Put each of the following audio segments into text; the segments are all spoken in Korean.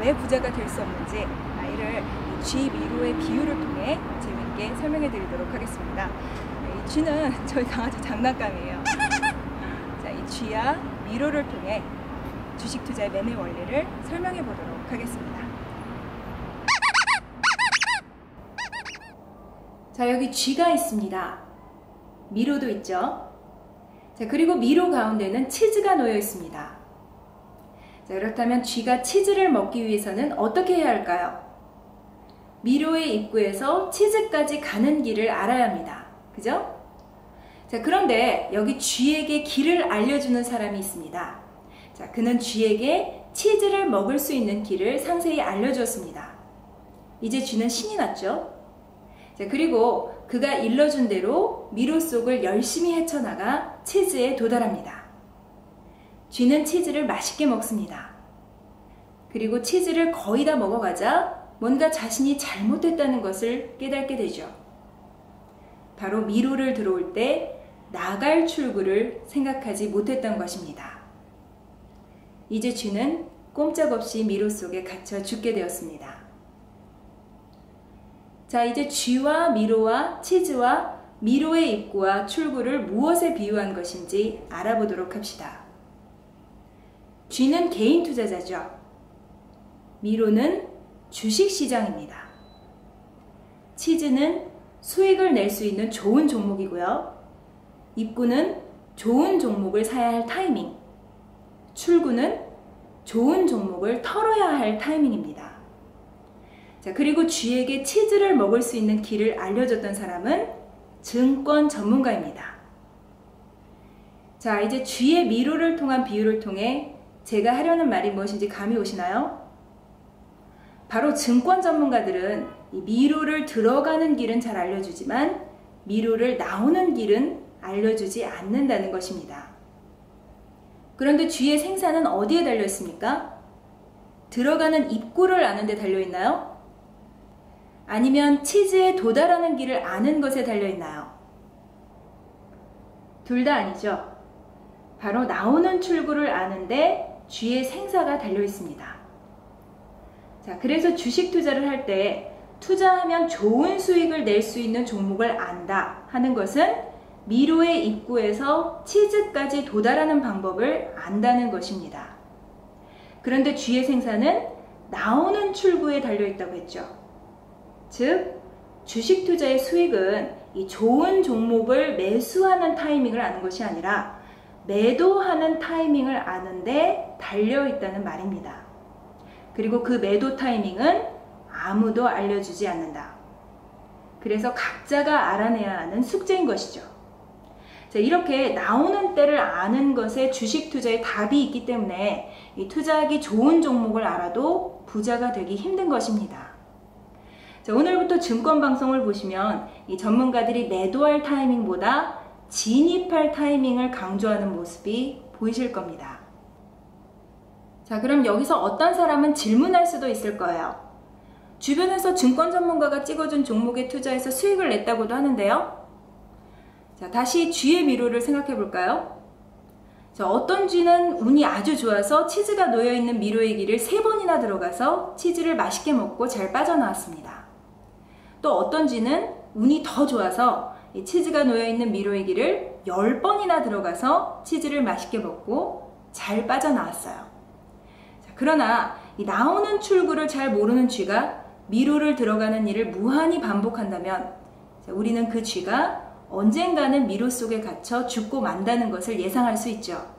왜 부자가 될 수 없는지 아, 이를 이쥐 미로의 비유를 통해 재밌게 설명해 드리도록 하겠습니다. 네, 이 쥐는 저희 강아지 장난감이에요. 자, 이 쥐와 미로를 통해 주식 투자의 매매 원리를 설명해 보도록 하겠습니다. 자, 여기 쥐가 있습니다. 미로도 있죠. 자, 그리고 미로 가운데는 치즈가 놓여 있습니다. 자, 그렇다면 쥐가 치즈를 먹기 위해서는 어떻게 해야 할까요? 미로의 입구에서 치즈까지 가는 길을 알아야 합니다. 그죠? 자, 그런데 여기 쥐에게 길을 알려주는 사람이 있습니다. 자, 그는 쥐에게 치즈를 먹을 수 있는 길을 상세히 알려주었습니다. 이제 쥐는 신이 났죠? 자, 그리고 그가 일러준 대로 미로 속을 열심히 헤쳐나가 치즈에 도달합니다. 쥐는 치즈를 맛있게 먹습니다. 그리고 치즈를 거의 다 먹어가자 뭔가 자신이 잘못했다는 것을 깨닫게 되죠. 바로 미로를 들어올 때 나갈 출구를 생각하지 못했던 것입니다. 이제 쥐는 꼼짝없이 미로 속에 갇혀 죽게 되었습니다. 자, 이제 쥐와 미로와 치즈와 미로의 입구와 출구를 무엇에 비유한 것인지 알아보도록 합시다. 쥐는 개인 투자자죠. 미로는 주식 시장입니다. 치즈는 수익을 낼 수 있는 좋은 종목이고요. 입구는 좋은 종목을 사야 할 타이밍. 출구는 좋은 종목을 털어야 할 타이밍입니다. 자, 그리고 쥐에게 치즈를 먹을 수 있는 길을 알려줬던 사람은 증권 전문가입니다. 자, 이제 쥐의 미로를 통한 비유를 통해 제가 하려는 말이 무엇인지 감이 오시나요? 바로 증권 전문가들은 미로를 들어가는 길은 잘 알려주지만 미로를 나오는 길은 알려주지 않는다는 것입니다. 그런데 쥐의 생사는 어디에 달려 있습니까? 들어가는 입구를 아는 데 달려 있나요? 아니면 치즈에 도달하는 길을 아는 것에 달려있나요? 둘 다 아니죠. 바로 나오는 출구를 아는데 쥐의 생사가 달려있습니다. 자, 그래서 주식 투자를 할 때 투자하면 좋은 수익을 낼 수 있는 종목을 안다 하는 것은 미로의 입구에서 치즈까지 도달하는 방법을 안다는 것입니다. 그런데 쥐의 생사는 나오는 출구에 달려 있다고 했죠. 즉, 주식 투자의 수익은 이 좋은 종목을 매수하는 타이밍을 아는 것이 아니라 매도하는 타이밍을 아는데 달려 있다는 말입니다. 그리고 그 매도 타이밍은 아무도 알려주지 않는다. 그래서 각자가 알아내야 하는 숙제인 것이죠. 자, 이렇게 나오는 때를 아는 것에 주식 투자에 답이 있기 때문에 투자하기 좋은 종목을 알아도 부자가 되기 힘든 것입니다. 자, 오늘부터 증권 방송을 보시면 이 전문가들이 매도할 타이밍보다 진입할 타이밍을 강조하는 모습이 보이실 겁니다. 자, 그럼 여기서 어떤 사람은 질문할 수도 있을 거예요. 주변에서 증권 전문가가 찍어준 종목에 투자해서 수익을 냈다고도 하는데요. 자, 다시 쥐의 미로를 생각해 볼까요? 자, 어떤 쥐는 운이 아주 좋아서 치즈가 놓여있는 미로의 길을 세 번이나 들어가서 치즈를 맛있게 먹고 잘 빠져나왔습니다. 또 어떤 쥐는 운이 더 좋아서 치즈가 놓여있는 미로의 길을 10번이나 들어가서 치즈를 맛있게 먹고 잘 빠져나왔어요. 자, 그러나 나오는 출구를 잘 모르는 쥐가 미로를 들어가는 일을 무한히 반복한다면 자, 우리는 그 쥐가 언젠가는 미로 속에 갇혀 죽고 만다는 것을 예상할 수 있죠.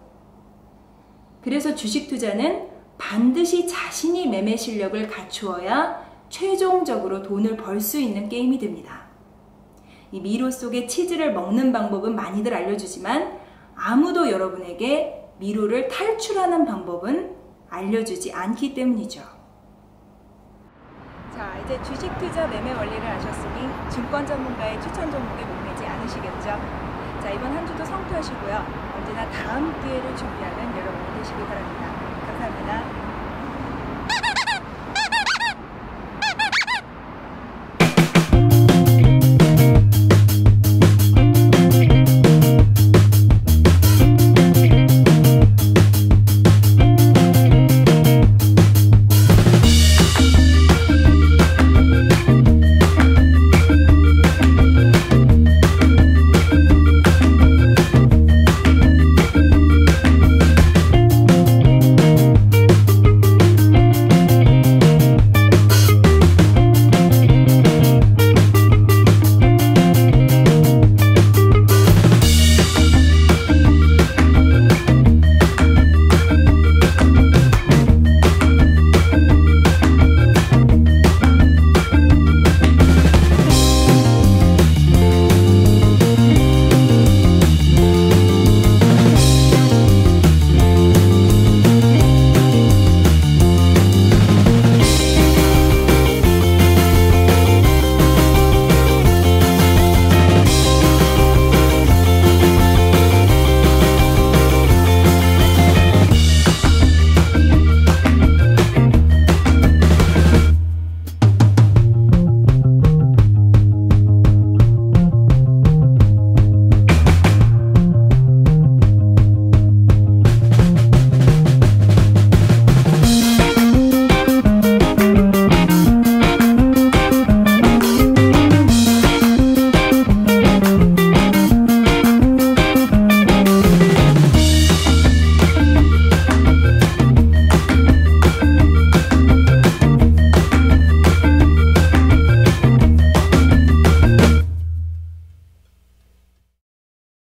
그래서 주식 투자는 반드시 자신이 매매 실력을 갖추어야 최종적으로 돈을 벌 수 있는 게임이 됩니다. 이 미로 속에 치즈를 먹는 방법은 많이들 알려주지만 아무도 여러분에게 미로를 탈출하는 방법은 알려주지 않기 때문이죠. 자, 이제 주식 투자 매매 원리를 아셨으니 증권 전문가의 추천 종목에 목매지 않으시겠죠? 자, 이번 한 주도 성투하시고요. 언제나 다음 기회를 준비하는 여러분